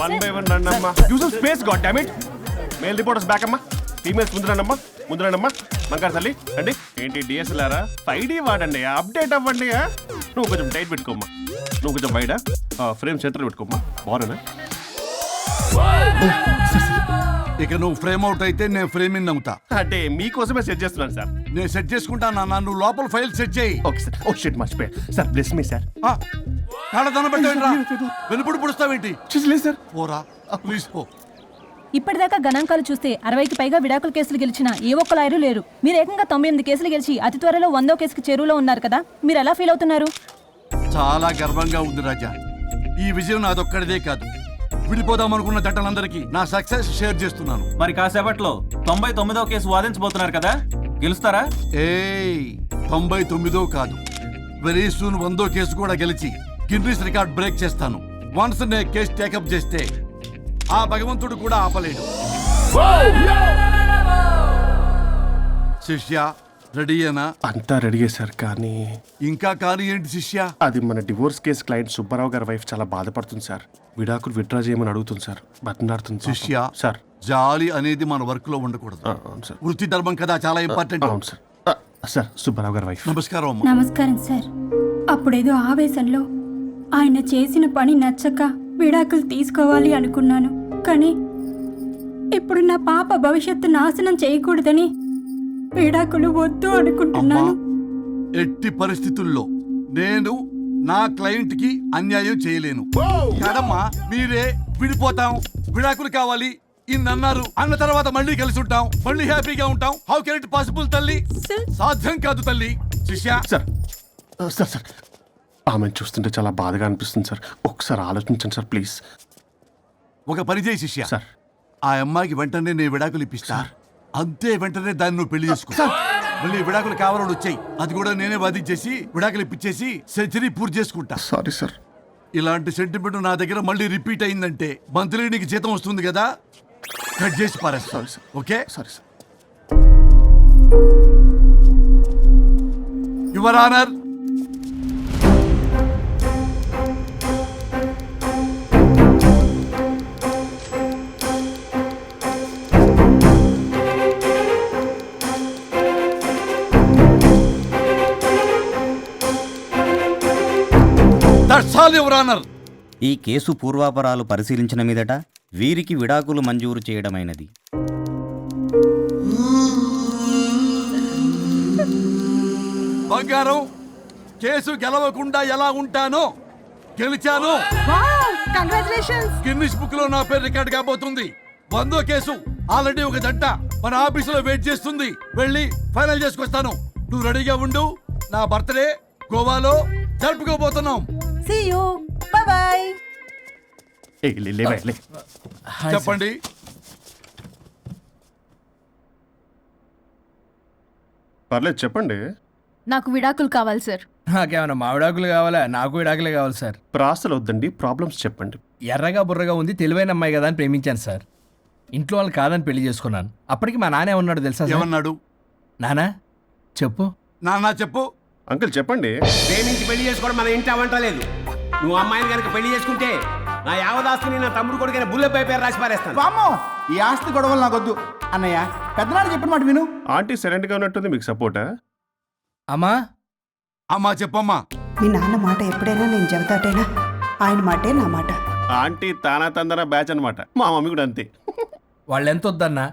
One by one రండి అమ్మా use space god damn it male reporters back అమ్మా females ముందు రండి అమ్మా ముందు రండి అమ్మా తల్లి అండి ఏంటి డిఎస్ఎల్ఆరా ఫైవ్ డి వాడండి అప్డేట్ అవ్వండి నువ్వు కొంచెం టైట్ పెట్టుకోమ్మా నువ్వు కొంచెం బయట ఫ్రేమ్ సెంటర్ పెట్టుకోమ్మా బాగున్నా ఇక నువ్వు ఫ్రేమ్ అవుట్ అయితే నేను ఫ్రేమ్ ఇన్ అవుతా అంటే మీకోసమే సెట్ చేస్తున్నాను సార్. నేను సెట్ చేసుకుంటా నాన్న నువ్వు లోపల ఫైల్ సెట్ చేయి. Okay sir. ఓ షిట్ మర్చిపోయా. Sir bless me sir. దండం పెట్టేయండిరా. వెనుపుడు పుడుస్తావేంటి? చూసలేదు సార్. పోరా ప్లీజ్ పో. ఇప్పటిదాకా గణాంకాలు చూస్తే అరవైకి పైగా విడాకుల కేసులు గెలిచిన ఏ ఒక్క లాయరు లేరు. మీరు ఏకంగా తొంభై ఎనిమిది కేసులు గెలిచి అతి త్వరలో వందో కేసుకి చెరువులో ఉన్నారు కదా మీరు ఎలా ఫీల్ అవుతున్నారు? చాలా గర్వంగా ఉంది రాజా. ఈ విజయం నాదొక్కడిదే కాదు. విడిపోదాం అనుకున్న జంటలందరికీ నా సక్సెస్ షేర్ చేస్తున్నాను. మరి కాసేపట్లో తొంభై తొమ్మిదో కేసు వాదించబోతున్నారు కదా? గెలుస్తారా? ఏయ్ తొంభై తొమ్మిదో కాదు. వెరీ సూన్ వందో కేసు కూడా గెలిచి గిన్నీస్ రికార్డ్ బ్రేక్ చేస్తాను. వన్స్ నే కేసు టేకప్ చేస్తే ఆ భగవంతుడు కూడా ఆపలేడు. శిష్య రెడీయేనా? అంతా రెడీ సార్ కానీ ఇంకా కానీ ఏంటి శిష్య? అది మన డివోర్స్ కేసు క్లయింట్ సుబ్బారావు గారి వైఫ్ చాలా బాధపడుతుంది సార్. విడాకులు విత్డ్రా చేయమని అడుగుతుంది సార్. బతినాడుతుంది. శిష్య సార్. జాలి అనేది మన వర్క్లో ఉండకూడదు. ఆ, అవును సార్. వృత్తి ధర్మం కదా చాలా ఇంపార్టెంట్ అవును సార్. సార్ సుబ్బారావు గారి వైఫ్. నమస్కారం అమ్మా. నమస్కారం సార్. అప్పుడేదో ఆవేశంలో ఆయన చేసిన పని నచ్చక విడాకులు తీసుకోవాలి అనుకున్నాను. కానీ ఇప్పుడు నా పాప భవిష్యత్తు నాశనం చేయకూడదని విడాకులు వద్దు అనుకుంటున్నాను. ఎట్టి పరిస్థితుల్లో నేను నా క్లయింట్కి అన్యాయం చేయలేను. కాదమ్మా మీరే విడిపోతాం విడాకులు కావాలి ఇన్ని అన్నారు అన్న తర్వాత మళ్ళీ కలిసి ఉంటాం మళ్ళీ హ్యాపీగా ఉంటాం. హౌ కెన్ ఇట్ పాసిబుల్ తల్లి? సాధ్యం కాదు తల్లి. శిష్య. సార్ సార్ సార్ ఆమెను చూస్తుంటే చాలా బాధగా అనిపిస్తుంది సార్ ఒకసారి ఆలోచించండి సార్ ప్లీజ్ ఒక పని చేయి శిష్య. సార్ ఆ అమ్మాయికి వెంటనే నేను విడాకులు ఇప్పిస్తా. అంతే వెంటనే దాన్ని నువ్వు పెళ్ళి చేసుకో. మళ్ళీ విడాకులు కావాలని వచ్చాయి. అది కూడా నేనే వాదించేసి విడాకులు ఇప్పించేసి సెంచరీ పూర్తి చేసుకుంటా. Sorry sir. ఇలాంటి సెంటిమెంట్ నా దగ్గర మళ్ళీ రిపీట్ అయిందంటే మంత్లీ నీకు జీతం వస్తుంది కదా? కట్ చేసి పారేస్తా. Sorry sir. Okay? Sorry sir. Your honour your honour ఈ కేసు పూర్వాపరాలు పరిశీలించిన మీదట వీరికి విడాకులు మంజూరు చేయడమైనది. బంగారం కేసు గెలవకుండా ఎలా ఉంటానో గెలిచాను. గిన్నిస్ బుక్లో నా పేరు రికార్డ్ కాబోతుంది. వందో కేసు ఆల్రెడీ ఒక జంట మన ఆఫీసులో వెయిట్ చేస్తుంది. వెళ్ళి ఫైనల్ చేసుకొస్తాను. నువ్వు రెడీగా ఉండు. నా బర్త్డే గోవాలో జరుపుకోబోతున్నాం. సీ యూ లేవే, లే చెప్పండి. పర్లేదు చెప్పండి. నాకు విడాకులు కావాలి సార్ నాకేమైనా మామిడాకులు కావాలా? నాకు విడాకులే కావాలి సార్ ప్రాసలు వద్దండి ప్రాబ్లమ్స్ చెప్పండి. ఎర్రగా బుర్రగా ఉంది తెలివైన అమ్మాయి కదా అని ప్రేమించాను సార్ ఇంట్లో వాళ్ళు కాదని పెళ్ళి చేసుకున్నాను. అప్పటికి మా నాన్న ఏమన్నాడు తెలుసా? ఏమన్నాడు? నానా చెప్పు. నాన్న చెప్పు. అంకుల్ చెప్పండి. ప్రేమించి పెళ్ళి చేసుకోవడం మన ఇంటి అవంటలేదు నువ్వు అమ్మాయిని కనుక పెళ్ళి చేసుకుంటే నా యావదాస్తిని నా తమ్ముడు కొడుకైన బుల్లెపై పేరు రాసి పారేస్తాను. వామ్మో ఈ ఆస్తి గొడవలు నాకొద్దు అన్నయ్య పెద్దనాడు చెప్పిన మాట విను. ఆంటీ సైలెంట్గా ఉన్నట్టుంది మీకు సపోర్టా? అమ్మా. అమ్మా చెప్పమ్మా. మీ నాన్న మాట ఎప్పుడైనా నేను చెబుతాటేనా? ఆయన మాటే నా మాట. ఆంటీ తానా తందన బ్యాచ్ అన్నమాట. మా మమ్మీ కూడా అంతే. వాళ్ళు ఎంత వద్దన్నా?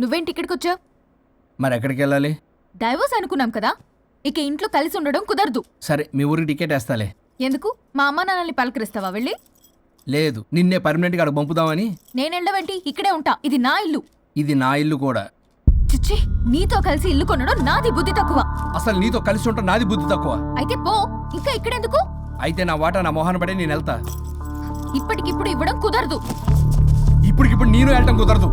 నువ్వేంటి వచ్చావు? మరి ఎక్కడికి వెళ్ళాలి డైవోర్స్ అనుకున్నాం కదా. ఇక ఇంట్లో కలిసి ఉండడం కుదరదు. సరే మీ ఊరికి టికెట్ వేస్తాలే. ఎందుకు? మా అమ్మ నాన్నల్ని పలకరిస్తావా వెళ్ళి? లేదు నిన్నే పర్మనెంట్గా అక్కడ పంపుదామని. నేను వెళ్ళవేంటి ఇక్కడే ఉంటా. ఇది నా ఇల్లు. ఇది నా ఇల్లు కూడా. చిచ్చి నీతో కలిసి ఇల్లు కొనడం నాది బుద్ధి తక్కువ. అసలు నీతో కలిసి ఉంటా నాది బుద్ధి తక్కువ. అయితే పో ఇంకా ఇక్కడెందుకు? అయితే నా వాటా నా మొహాన పడే నేను వెళ్తా. ఇప్పటికిప్పుడు ఇవ్వడం కుదరదు. ఇప్పటికిప్పుడు నేను వెళ్ళటం కుదరదు.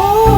Oh.